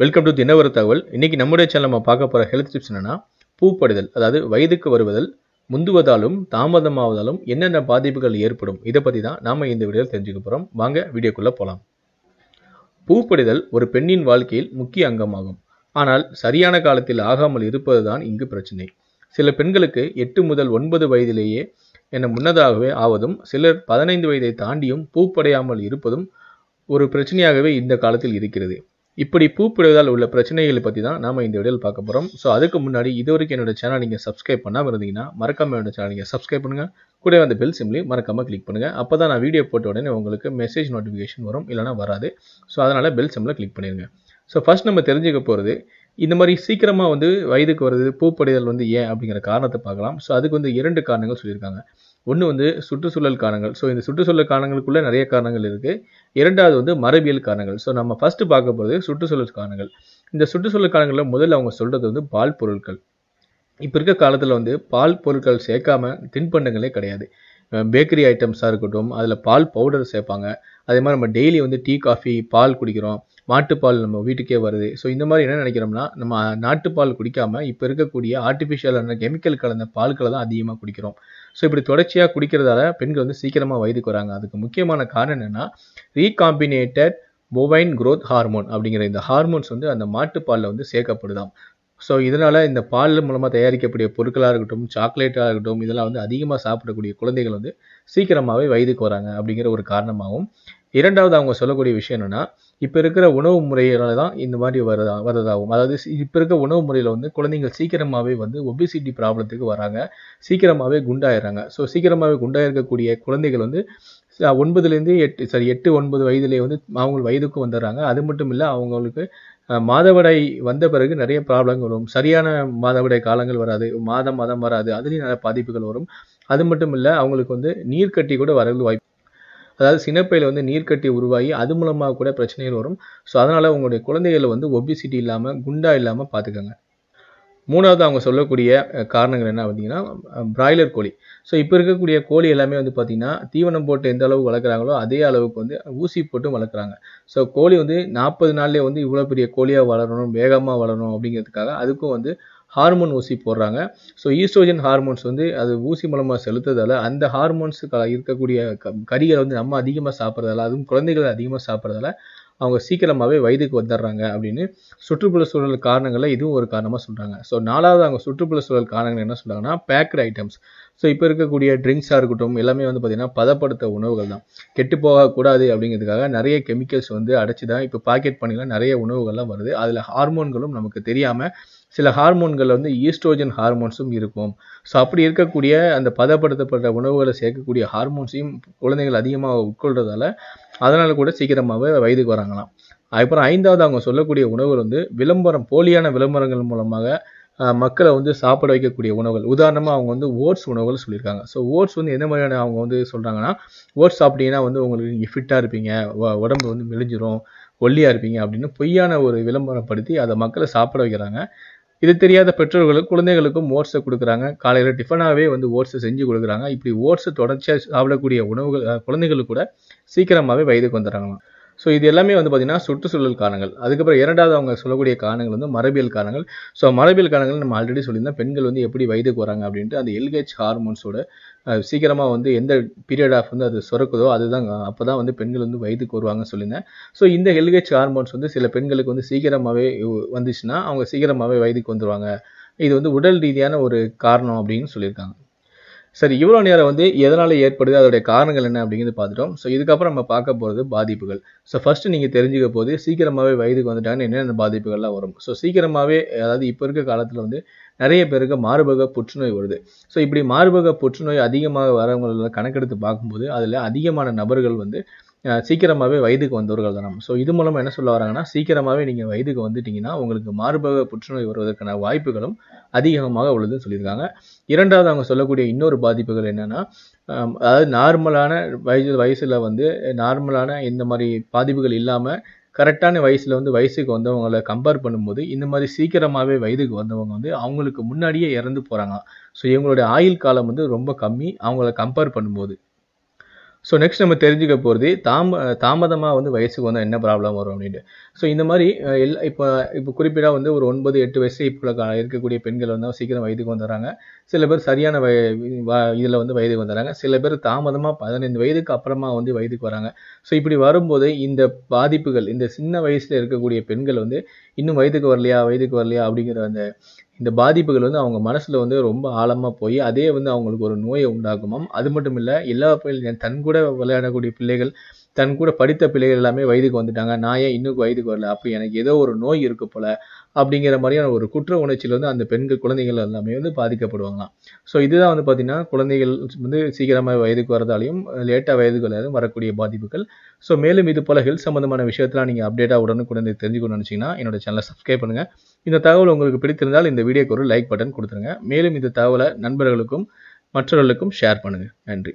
Welcome to தினவர தகவல் இன்னைக்கு நம்முடைய சேனல் நம்ம பார்க்க போகிற ஹெல்த் டிப்ஸ் என்னன்னா பூப்படைதல் அதாவது வயதுக்கு வருவதல் முந்துவதாலும் தாமதமாவதாலும் என்னென்ன பாதிப்புகள் ஏற்படும் இதை பற்றி தான் நாம் இந்த வீடியோவில் தெரிஞ்சுக்க போகிறோம் வாங்க வீடியோக்குள்ளே போகலாம் பூப்படைதல் ஒரு பெண்ணின் வாழ்க்கையில் முக்கிய அங்கமாகும். ஆனால் சரியான காலத்தில் ஆகாமல் இருப்பது தான் இங்கு பிரச்சனை. சில பெண்களுக்கு எட்டு முதல் ஒன்பது வயதிலேயே என முன்னதாகவே ஆவதும் சிலர் பதினைந்து வயதை தாண்டியும் பூப்படையாமல் இருப்பதும் ஒரு பிரச்சனையாகவே இந்த காலத்தில் இருக்கிறது. இப்படி பூப்பிடுவதால் உள்ள பிரச்சனைகளை பற்றி தான் நாம இந்த வீடியோவில் பார்க்க போகிறோம் ஸோ அதுக்கு முன்னாடி இது வரைக்கும் என்னோட சேனல் நீங்கள் சப்ஸ்கிரைப் பண்ணாமல் இருந்தீங்கன்னா மறக்காம என்னோட சேனல் நீங்கள் சப்ஸ்கிரைப் பண்ணுங்கள் கூட அந்த பெல் சிம்லி மறக்காமல் கிளிக் பண்ணுங்கள் அப்போ தான் நான் வீடியோ போட்ட உடனே உங்களுக்கு மெசேஜ் நோட்டிஃபிகேஷன் வரும். இல்லைனா வராது. ஸோ அதனால் பெல் சிம்மில் கிளிக் பண்ணிடுங்க ஸோ ஃபஸ்ட் நம்ம தெரிஞ்சுக்க போகிறது இந்த மாதிரி சீக்கிரமாக வந்து வயதுக்கு வருது பூப்படைதல் வந்து ஏன் அப்படிங்கிற காரணத்தை பார்க்கலாம். ஸோ அதுக்கு வந்து இரண்டு காரணங்கள் சொல்லியிருக்காங்க. ஒன்று வந்து சுற்றுச்சூழல் காரணங்கள். ஸோ இந்த சுற்றுச்சூழல் காரணங்களுக்குள்ளே நிறைய காரணங்கள் இருக்குது இரண்டாவது வந்து மரபியல் காரணங்கள். ஸோ நம்ம ஃபஸ்ட்டு பார்க்க போகிறது சுற்றுச்சூழல் காரணங்கள். இந்த சுற்றுச்சூழல் காரணங்களில் முதல்ல அவங்க சொல்கிறது வந்து பால் பொருட்கள். இப்போ இருக்க காலத்தில் வந்து பால் பொருட்கள் சேர்க்காம தின்பண்டங்களே கிடையாது. பேக்கரி ஐட்டம்ஸாக இருக்கட்டும் அதில் பால் பவுடர் சேர்ப்பாங்க. அதே மாதிரி நம்ம டெய்லி வந்து டீ காஃபி பால் குடிக்கிறோம். மாட்டுப்பால் நம்ம வீட்டுக்கே வருது. ஸோ இந்த மாதிரி என்ன நினைக்கிறோம்னா நம்ம நாட்டுப்பால் குடிக்காமல் இப்போ இருக்கக்கூடிய ஆர்டிஃபிஷியலான கெமிக்கல் கலந்த பால்களை தான் அதிகமாக குடிக்கிறோம். ஸோ இப்படி தொடர்ச்சியாக குடிக்கிறதால பெண்கள் வந்து சீக்கிரமாக வயதுக்கு வராங்க. அதுக்கு முக்கியமான காரணம் என்னென்னா ரீகாம்பினேட்டட் போவைன் க்ரோத் ஹார்மோன் அப்படிங்கிற இந்த ஹார்மோன்ஸ் வந்து அந்த மாட்டுப்பாலில் வந்து சேர்க்கப்படுதாம். ஸோ இதனால் இந்த பால் மூலமாக தயாரிக்கக்கூடிய பொருட்களாக இருக்கட்டும் சாக்லேட்டாக இருக்கட்டும் இதெல்லாம் வந்து அதிகமாக சாப்பிடக்கூடிய குழந்தைகள் வந்து சீக்கிரமாகவே வயதுக்கு வராங்க அப்படிங்கிற ஒரு காரணமாகவும். இரண்டாவது அவங்க சொல்லக்கூடிய விஷயம் என்னென்னா இப்போ இருக்கிற உணவு முறையில தான் இந்த மாதிரி வரதா வரதாகும். அதாவது இப்போ இருக்கிற உணவு முறையில் வந்து குழந்தைங்கள் சீக்கிரமாகவே வந்து ஒபிசிட்டி ப்ராப்ளத்துக்கு வராங்க. சீக்கிரமாகவே குண்டாயிடுறாங்க. ஸோ சீக்கிரமாகவே குண்டாயிருக்கக்கூடிய குழந்தைகள் வந்து ஒன்பதுலேருந்து எட்டு சாரி எட்டு ஒன்பது வயதுலேயே வந்து அவங்க வயதுக்கும் வந்துடுறாங்க. அது மட்டும் இல்லை அவங்களுக்கு மாதவிடாய் வந்த பிறகு நிறைய ப்ராப்ளங்கள் வரும். சரியான மாதவிடாய் காலங்கள் வராது. மாதம் மாதம் வராது. அதுலேயும் நிறைய பாதிப்புகள் வரும். அது மட்டும் இல்லை அவங்களுக்கு வந்து நீர்க்கட்டி கூட வரது வாய்ப்பு அதாவது சினப்பையில் வந்து நீர்க்கட்டி உருவாகி அது மூலமாக கூட பிரச்சனைகள் வரும். ஸோ அதனால் உங்களுடைய குழந்தைகளை வந்து ஒபிசிட்டி இல்லாமல் குண்டா இல்லாமல் பார்த்துக்கோங்க மூணாவது அவங்க சொல்லக்கூடிய காரணங்கள் என்ன பார்த்தீங்கன்னா பிராய்லர் கோழி. ஸோ இப்போ இருக்கக்கூடிய கோழி எல்லாமே வந்து பார்த்திங்கன்னா தீவனம் போட்டு எந்த அளவுக்கு வளர்க்குறாங்களோ அதே அளவுக்கு வந்து ஊசி போட்டும் வளர்க்குறாங்க. ஸோ கோழி வந்து நாற்பது நாள்லேயே வந்து இவ்வளோ பெரிய கோழியாக வளரணும் வேகமாக வளரணும் அப்படிங்கிறதுக்காக அதுக்கும் வந்து ஹார்மோன் ஊசி போடுறாங்க. ஸோ ஈஸ்ட்ரோஜன் ஹார்மோன்ஸ் வந்து அது ஊசி மூலமாக செலுத்துறதால அந்த ஹார்மோன்ஸுக்கு இருக்கக்கூடிய கறிகளை வந்து நம்ம அதிகமாக சாப்பிட்றதால அதுவும் குழந்தைகளை அதிகமாக சாப்பிட்றதால அவங்க சீக்கிரமாகவே வயதுக்கு வந்துடுறாங்க அப்படின்னு சுற்றுப்புற சூழல் காரணங்களில் இதுவும் ஒரு காரணமாக சொல்கிறாங்க ஸோ நாலாவது அவங்க சுற்றுப்புற சூழல் காரணங்கள் என்ன சொல்கிறாங்கன்னா பேக்கட் ஐட்டம்ஸ் ஸோ இப்போ இருக்கக்கூடிய ட்ரிங்க்ஸாக இருக்கட்டும் எல்லாமே வந்து பார்த்திங்கன்னா பதப்படுத்த உணவுகள் தான். கெட்டு போகக்கூடாது அப்படிங்கிறதுக்காக நிறைய கெமிக்கல்ஸ் வந்து அடைச்சி தான் இப்போ பாக்கெட் பண்ணிலாம் நிறைய உணவுகள்லாம் வருது. அதில் ஹார்மோன்களும் நமக்கு தெரியாமல் சில ஹார்மோன்கள் வந்து ஈஸ்ட்ரோஜன் ஹார்மோன்ஸும் இருக்கும். ஸோ அப்படி இருக்கக்கூடிய அந்த பதப்படுத்தப்பட்ட உணவுகளை சேர்க்கக்கூடிய ஹார்மோன்ஸையும் குழந்தைகள் அதிகமாக உட்கொள்றதால அதனால் கூட சீக்கிரமாகவே வயதுக்கு வராங்களாம். அப்புறம் ஐந்தாவது அவங்க சொல்லக்கூடிய உணவுகள் வந்து விளம்பரம் போலியான விளம்பரங்கள் மூலமாக மக்களை வந்து சாப்பிட வைக்கக்கூடிய உணவுகள். உதாரணமாக அவங்க வந்து ஓட்ஸ் உணவுகள் சொல்லியிருக்காங்க. ஸோ ஓட்ஸ் வந்து எந்த மாதிரியான அவங்க வந்து சொல்கிறாங்கன்னா ஓட்ஸ் சாப்பிட்டீங்கன்னா வந்து உங்களுக்கு நீங்கள் ஃபிட்டாக இருப்பீங்க உடம்பு வந்து மெலிஞ்சிரும் ஒல்லியாக இருப்பீங்க அப்படின்னு பொய்யான ஒரு விளம்பரப்படுத்தி அதை மக்களை சாப்பிட வைக்கிறாங்க. இது தெரியாத பெற்றோர்களுக்கு குழந்தைகளுக்கும் ஓட்ஸை கொடுக்குறாங்க. காலையில் டிஃபனாகவே வந்து ஓட்ஸை செஞ்சு கொடுக்குறாங்க. இப்படி ஓட்ஸை தொடர்ச்சியாக சாப்பிடக்கூடிய உணவுகள் குழந்தைகளுக்கு கூட சீக்கிரமாகவே வயதுக்கு வந்துடுறாங்களாம். ஸோ இது எல்லாமே வந்து பார்த்திங்கன்னா சுற்றுச்சூழல் காரணங்கள். அதுக்கப்புறம் இரண்டாவது அவங்க சொல்லக்கூடிய காரணங்கள் வந்து மரபியல் காரணங்கள். ஸோ மரபியல் காரணங்கள் நம்ம ஆல்ரெடி சொல்லியிருந்தோம். பெண்கள் வந்து எப்படி வயதுக்கு வராங்க அப்படின்ட்டு அந்த எல்ஹெச் ஹார்மோன்ஸோட சீக்கிரமாக வந்து எந்த பீரியட் ஆஃப் வந்து அது சுரக்குதோ அதுதான் அப்போ தான் வந்து பெண்கள் வந்து வயதுக்கு வருவாங்கன்னு சொல்லியிருந்தேன். ஸோ இந்த எல்ஹெச் ஹார்மோன்ஸ் வந்து சில பெண்களுக்கு வந்து சீக்கிரமாகவே வந்துச்சுன்னா அவங்க சீக்கிரமாகவே வயதுக்கு வந்துடுவாங்க இது வந்து உடல் ரீதியான ஒரு காரணம் அப்படின்னு சொல்லியிருக்காங்க. சரி இவ்வளோ நேரம் வந்து எதனால் ஏற்படுது அதோடைய காரணங்கள் என்ன அப்படிங்கிறது பார்த்துட்டோம். ஸோ இதுக்கப்புறம் நம்ம பார்க்க போகிறது பாதிப்புகள். ஸோ ஃபஸ்ட்டு நீங்கள் தெரிஞ்சுக்க போது சீக்கிரமாகவே வயதுக்கு வந்துட்டாங்கன்னு என்னென்ன பாதிப்புகள்லாம் வரும்? ஸோ சீக்கிரமாகவே அதாவது இப்போ இருக்க காலத்தில் வந்து நிறைய பேருக்கு மார்பக புற்றுநோய் வருது. ஸோ இப்படி மார்பக புற்றுநோய் அதிகமாக வரவங்கள கணக்கெடுத்து பார்க்கும்போது அதில் அதிகமான நபர்கள் வந்து சீக்கிரமாகவே வயதுக்கு வந்தவர்கள் தான் ஸோ இது மூலமாக என்ன சொல்ல வராங்கன்னா சீக்கிரமாகவே நீங்கள் வயதுக்கு வந்துட்டீங்கன்னா உங்களுக்கு மார்பக புற்றுநோய் வருவதற்கான வாய்ப்புகளும் அதிகமாக உள்ளதுன்னு சொல்லியிருக்காங்க. இரண்டாவது அவங்க சொல்லக்கூடிய இன்னொரு பாதிப்புகள் என்னென்னா அதாவது நார்மலான வயசு வயசில் வந்து நார்மலான இந்த மாதிரி பாதிப்புகள் இல்லாமல் கரெக்டான வயசில் வந்து வயசுக்கு வந்தவங்களை கம்பேர் பண்ணும்போது இந்த மாதிரி சீக்கிரமாகவே வயதுக்கு வந்தவங்க வந்து அவங்களுக்கு முன்னாடியே இறந்து போகிறாங்க ஸோ இவங்களுடைய ஆயுள் காலம் வந்து ரொம்ப கம்மி. அவங்கள கம்பேர் பண்ணும்போது. ஸோ நெக்ஸ்ட் நம்ம தெரிஞ்சுக்க போகிறது தாம தாமதமாக வந்து வயசுக்கு வந்தால் என்ன ப்ராப்ளம் வரும் அப்படின்ட்டு. ஸோ இந்த மாதிரி எல்லா இப்போ இப்போ குறிப்பிட வந்து ஒரு ஒன்பது எட்டு வயசு இப்போ இருக்கக்கூடிய பெண்கள் வந்து சீக்கிரம் வயதுக்கு வந்துடுறாங்க. சில பேர் சரியான வய இதில் வந்து வயதுக்கு வந்துடுறாங்க. சில பேர் தாமதமாக பதினைந்து வயதுக்கு அப்புறமா வந்து வயதுக்கு வராங்க. ஸோ இப்படி வரும்போது இந்த பாதிப்புகள் இந்த சின்ன வயசில் இருக்கக்கூடிய பெண்கள் வந்து இன்னும் வயதுக்கு வரலையா வயதுக்கு வரலையா அப்படிங்கிற அந்த இந்த பாதிப்புகள் வந்து அவங்க மனசில் வந்து ரொம்ப ஆழமாக போய் அதே வந்து அவங்களுக்கு ஒரு நோயை உண்டாக்குமாம் அது மட்டும் இல்லை எல்லா பிள்ளை- தன் கூட விளையாடக்கூடிய பிள்ளைகள் தன் கூட படித்த பிள்ளைகள் எல்லாமே வயதுக்கு வந்துட்டாங்க. நான் ஏன் இன்னும் வயதுக்கு வரல? அப்போ எனக்கு ஏதோ ஒரு நோய் இருக்கு போல அப்படிங்கிற மாதிரியான ஒரு குற்ற உணர்ச்சியில் வந்து அந்த பெண்கள் குழந்தைகள் எல்லாமே வந்து பாதிக்கப்படுவாங்களாம். ஸோ இதுதான் வந்து பார்த்தீங்கன்னா குழந்தைகள் வந்து சீக்கிரமாக வயதுக்கு வரதாலையும் லேட்டாக வயதுக்கு வரதாலையும் வரக்கூடிய பாதிப்புகள். ஸோ மேலும் இது போல ஹெல்த் சம்மந்தமான விஷயத்தெலாம் நீங்கள் அப்டேட்டாக உடனுக்குடன் தெரிஞ்சுக்கணும்னு நினச்சிங்கன்னா என்னோட சேனலை சப்ஸ்கிரைப் பண்ணுங்கள் இந்த தகவல் உங்களுக்கு பிடித்திருந்தால் இந்த வீடியோக்கு ஒரு லைக் பட்டன் கொடுத்துருங்க. மேலும் இந்த தகவலை நண்பர்களுக்கும் மற்றவர்களுக்கும் ஷேர் பண்ணுங்கள் நன்றி.